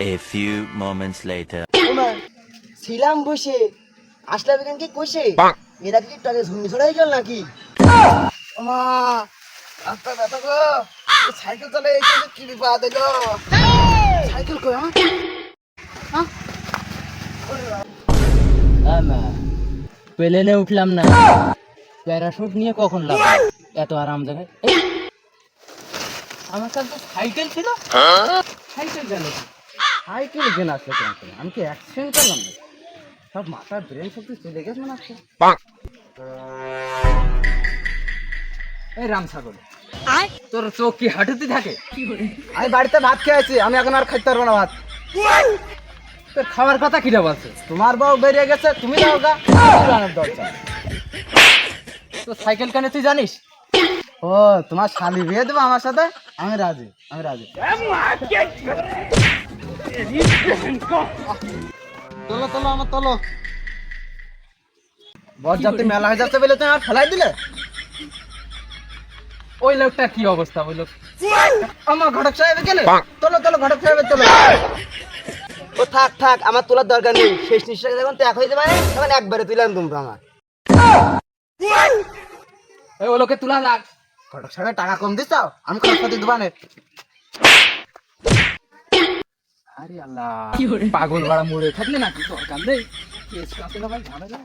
A few moments later. ওমা ছিলাম বসে। আসলাম এখানকে কষে এরা কি টাকে ঝুমনি ছড়াই গেল নাকি? ওমা রাস্তা ব্যথা গো। সাইকেল চলে কি বিপদ এলো সাইকেল কই হ্যাঁ? প্লেনে উঠলাম না। প্যারাশুট নিয়ে কখন লাভ? এত আরাম এই, আমার কাছে সাইকেল ছিল। সাইকেল গেল। সাইকেল কেন আসলে কেন আমি কি অ্যাক্সিডেন্ট করলাম না সব মাথার ব্রেন শক্তি চলে গেছে মনে হচ্ছে। এই রাম ছাগল। তোর চোখ কি হাঁটুতে থাকে? আমি বাড়িতে ভাত খেয়েছি আমি এখন আর খাইতে পারব না ভাত। তোর খাওয়ার কথা কিটা বলছে? তোমার বউ বেরিয়ে গেছে তুমি যাও গা। দরজা। তোর সাইকেল কেন তুই জানিস? ও তোমার শালি বিয়ে দেবো আমার সাথে? আমি রাজি আমি রাজি। আমার মেলা হয়ে যাচ্ছে বলে তুমি আর ফেলাই দিলে? ওই লোকটা কি অবস্থা ওই লোক? আমার ঘটক সাহেব গেলে ঘটক ও থাক থাক আমার তোলার দরকার নেই। শেষ নিঃশ্বাস যখন ত্যাগ হয়ে যাবে তখন একবারে তুলাম তোমরা আমার। ওই লোকে তুলা লাগ। ঘটক সাহেবের টাকা কম দিচ্ছ? আমি খরচপাতি দেবো না। আরে আল্লাহ পাগল ভাড়া মরে থাকলে নাকি দরকার নেই? কেস কাছে ভাই? ঝামেলা।